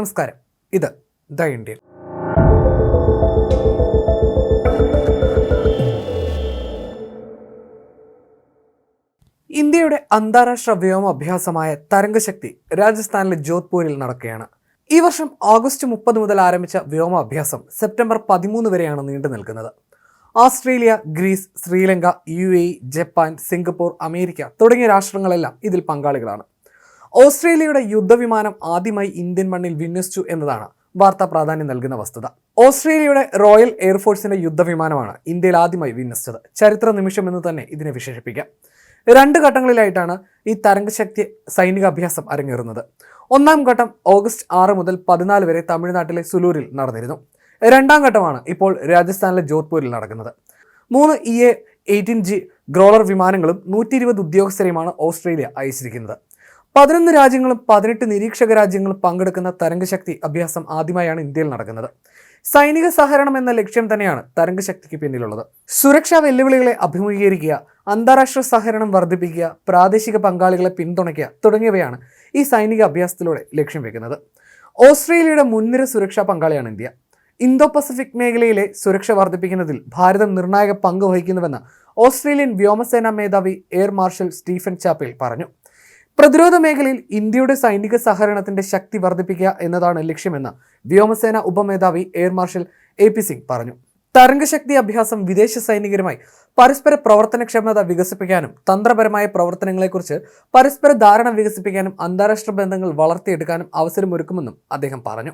നമസ്കാരം. ഇത് the Indian. ഇന്ത്യയുടെ അന്താരാഷ്ട്ര വ്യോമ അഭ്യാസമായ തരംഗശക്തി രാജസ്ഥാനിലെ ജോധ്പൂരിൽ നടക്കുകയാണ്. ഈ വർഷം ഓഗസ്റ്റ് മുപ്പത് മുതൽ ആരംഭിച്ച വ്യോമ അഭ്യാസം സെപ്റ്റംബർ പതിമൂന്ന് വരെയാണ് നീണ്ടു നിൽക്കുന്നത്. Australia Greece Sri Lanka U Japan Singapore America തുടങ്ങിയ രാഷ്ട്രങ്ങളെല്ലാം ഇതിൽ പങ്കാളികളാണ്. ഓസ്ട്രേലിയയുടെ യുദ്ധവിമാനം ആദ്യമായി ഇന്ത്യൻ മണ്ണിൽ വിന്യസിച്ചു എന്നതാണ് വാർത്താ പ്രാധാന്യം നൽകുന്ന വസ്തുത. ഓസ്ട്രേലിയയുടെ റോയൽ എയർഫോഴ്സിന്റെ യുദ്ധവിമാനമാണ് ഇന്ത്യയിൽ ആദ്യമായി വിന്യസിച്ചത്. ചരിത്ര നിമിഷം എന്ന് തന്നെ ഇതിനെ വിശേഷിപ്പിക്കാം. രണ്ട് ഘട്ടങ്ങളിലായിട്ടാണ് ഈ തരംഗശക്തി സൈനിക അഭ്യാസം അരങ്ങേറുന്നത്. ഒന്നാം ഘട്ടം ഓഗസ്റ്റ് ആറ് മുതൽ പതിനാല് വരെ തമിഴ്നാട്ടിലെ സുലൂരിൽ നടന്നിരുന്നു. രണ്ടാം ഘട്ടമാണ് ഇപ്പോൾ രാജസ്ഥാനിലെ ജോധ്പൂരിൽ നടക്കുന്നത്. മൂന്ന് E A eighteen G growler വിമാനങ്ങളും നൂറ്റി ഇരുപത് ഉദ്യോഗസ്ഥരെയുമാണ് ഓസ്ട്രേലിയ അയച്ചിരിക്കുന്നത്. പതിനൊന്ന് രാജ്യങ്ങളും പതിനെട്ട് നിരീക്ഷക രാജ്യങ്ങളും പങ്കെടുക്കുന്ന തരംഗശക്തി അഭ്യാസം ആദ്യമായാണ് ഇന്ത്യയിൽ നടക്കുന്നത്. സൈനിക സഹകരണം എന്ന ലക്ഷ്യം തന്നെയാണ് തരംഗശക്തിക്ക് പിന്നിലുള്ളത്. സുരക്ഷാ വെല്ലുവിളികളെ അഭിമുഖീകരിക്കുക അന്താരാഷ്ട്ര സഹകരണം വർദ്ധിപ്പിക്കുക പ്രാദേശിക പങ്കാളികളെ പിന്തുണയ്ക്കുക തുടങ്ങിയവയാണ് ഈ സൈനിക അഭ്യാസത്തിലൂടെ ലക്ഷ്യം വെക്കുന്നത്. ഓസ്ട്രേലിയയുടെ മുൻനിര സുരക്ഷാ പങ്കാളിയാണ് ഇന്ത്യ. ഇന്തോ പസഫിക് മേഖലയിലെ സുരക്ഷ വർദ്ധിപ്പിക്കുന്നതിൽ ഭാരതം നിർണായക പങ്ക് വഹിക്കുന്നുവെന്ന് ഓസ്ട്രേലിയൻ വ്യോമസേനാ മേധാവി എയർ മാർഷൽ സ്റ്റീഫൻ ചാപ്പേൽ പറഞ്ഞു. പ്രതിരോധ മേഖലയിൽ ഇന്ത്യയുടെ സൈനിക സഹകരണത്തിന്റെ ശക്തി വർദ്ധിപ്പിക്കുക എന്നതാണ് ലക്ഷ്യമെന്ന് വ്യോമസേന ഉപമേധാവി air marshal A P Singh പറഞ്ഞു. തരംഗശക്തി അഭ്യാസം വിദേശ സൈനികരുമായി പരസ്പര പ്രവർത്തനക്ഷമത വികസിപ്പിക്കാനും തന്ത്രപരമായ പ്രവർത്തനങ്ങളെക്കുറിച്ച് പരസ്പര ധാരണ വികസിപ്പിക്കാനും അന്താരാഷ്ട്ര ബന്ധങ്ങൾ വളർത്തിയെടുക്കാനും അവസരമൊരുക്കുമെന്നും അദ്ദേഹം പറഞ്ഞു.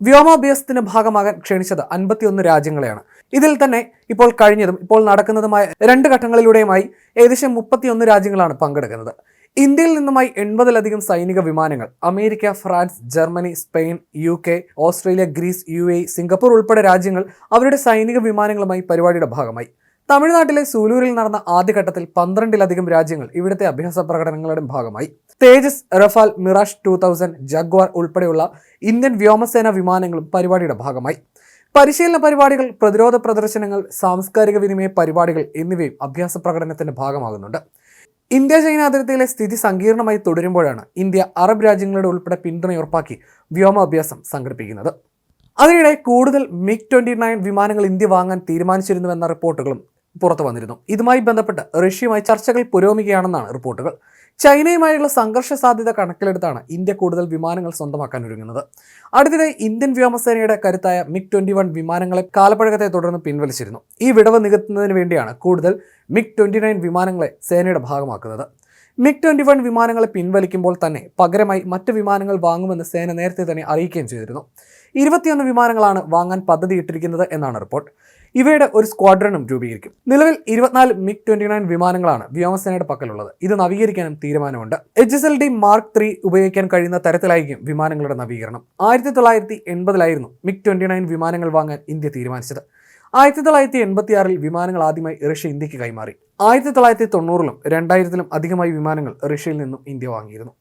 വ്യോമാഭ്യാസത്തിന്റെ ഭാഗമാകാൻ ക്ഷണിച്ചത് അൻപത്തിയൊന്ന് രാജ്യങ്ങളെയാണ്. ഇതിൽ തന്നെ ഇപ്പോൾ കഴിഞ്ഞതും ഇപ്പോൾ നടക്കുന്നതുമായ രണ്ട് ഘട്ടങ്ങളിലൂടെയുമായി ഏകദേശം മുപ്പത്തിയൊന്ന് രാജ്യങ്ങളാണ് പങ്കെടുക്കുന്നത്. ഇന്ത്യയിൽ നിന്നുമായി എൺപതിലധികം സൈനിക വിമാനങ്ങൾ America France Germany Spain U K Australia Greece U A Singapore ഉൾപ്പെടെ രാജ്യങ്ങൾ അവരുടെ സൈനിക വിമാനങ്ങളുമായി പരിപാടിയുടെ ഭാഗമായി. തമിഴ്നാട്ടിലെ സൂലൂരിൽ നടന്ന ആദ്യഘട്ടത്തിൽ പന്ത്രണ്ടിലധികം രാജ്യങ്ങൾ ഇവിടുത്തെ അഭ്യാസ പ്രകടനങ്ങളുടെ ഭാഗമായി. Tejas Rafale Mirage two thousand Jaguar ഉൾപ്പെടെയുള്ള ഇന്ത്യൻ വ്യോമസേന വിമാനങ്ങളും പരിപാടിയുടെ ഭാഗമായി. പരിശീലന പരിപാടികൾ പ്രതിരോധ പ്രദർശനങ്ങൾ സാംസ്കാരിക വിനിമയ പരിപാടികൾ എന്നിവയും അഭ്യാസ പ്രകടനത്തിന്റെ ഭാഗമാകുന്നുണ്ട്. ഇന്ത്യ ചൈന അതിർത്തിയിലെ സ്ഥിതി സങ്കീർണമായി തുടരുമ്പോഴാണ് ഇന്ത്യ അറബ് രാജ്യങ്ങളുടെ ഉൾപ്പെടെ പിന്തുണ ഉറപ്പാക്കി വ്യോമാഭ്യാസം സംഘടിപ്പിക്കുന്നത്. അതിനിടെ കൂടുതൽ മിഗ് ട്വന്റി നയൻ വിമാനങ്ങൾ ഇന്ത്യ വാങ്ങാൻ തീരുമാനിച്ചിരുന്നുവെന്ന റിപ്പോർട്ടുകളും പുറത്തു വന്നിരുന്നു. ഇതുമായി ബന്ധപ്പെട്ട് റഷ്യയുമായി ചർച്ചകൾ പുരോഗമിക്കുകയാണെന്നാണ് റിപ്പോർട്ടുകൾ. ചൈനയുമായുള്ള സംഘർഷ സാധ്യത കണക്കിലെടുത്താണ് ഇന്ത്യ കൂടുതൽ വിമാനങ്ങൾ സ്വന്തമാക്കാൻ ഒരുങ്ങുന്നത്. അടുത്തിടെ ഇന്ത്യൻ വ്യോമസേനയുടെ കരുത്തായ മിഗ് ട്വന്റി വൺ വിമാനങ്ങളെ കാലപ്പഴക്കത്തെ തുടർന്ന് പിൻവലിച്ചിരുന്നു. ഈ വിടവ് നികത്തുന്നതിന് വേണ്ടിയാണ് കൂടുതൽ മിഗ് ട്വന്റി നയൻ വിമാനങ്ങളെ സേനയുടെ ഭാഗമാക്കുന്നത്. മിഗ് ട്വന്റി വൺ വിമാനങ്ങളെ പിൻവലിക്കുമ്പോൾ തന്നെ പകരമായി മറ്റ് വിമാനങ്ങൾ വാങ്ങുമെന്ന് സേന നേരത്തെ തന്നെ അറിയിക്കുകയും ചെയ്തിരുന്നു. ഇരുപത്തിയൊന്ന് വിമാനങ്ങളാണ് വാങ്ങാൻ പദ്ധതിയിട്ടിരിക്കുന്നത് എന്നാണ് റിപ്പോർട്ട്. ഇവയുടെ ഒരു സ്ക്വാഡ്രണും രൂപീകരിക്കും. നിലവിൽ ഇരുപത്തിനാല് മിഗ് ട്വന്റി നയൻ വിമാനങ്ങളാണ് വ്യോമസേനയുടെ പക്കലുള്ളത്. ഇത് നവീകരിക്കാനും തീരുമാനമുണ്ട്. H S L D mark three ഉപയോഗിക്കാൻ കഴിയുന്ന തരത്തിലായിരിക്കും വിമാനങ്ങളുടെ നവീകരണം. ആയിരത്തി തൊള്ളായിരത്തി എൺപതിലായിരുന്നു മിഗ് ട്വന്റി നയൻ വിമാനങ്ങൾ വാങ്ങാൻ ഇന്ത്യ തീരുമാനിച്ചത്. ആയിരത്തി തൊള്ളായിരത്തി എൺപത്തി ആറിൽ വിമാനങ്ങൾ ആദ്യമായി റഷ്യ ഇന്ത്യയ്ക്ക് കൈമാറി. ആയിരത്തി തൊള്ളായിരത്തി തൊണ്ണൂറിലും രണ്ടായിരത്തിലും അധികമായി വിമാനങ്ങൾ റഷ്യയിൽ നിന്നും ഇന്ത്യ വാങ്ങിയിരുന്നു.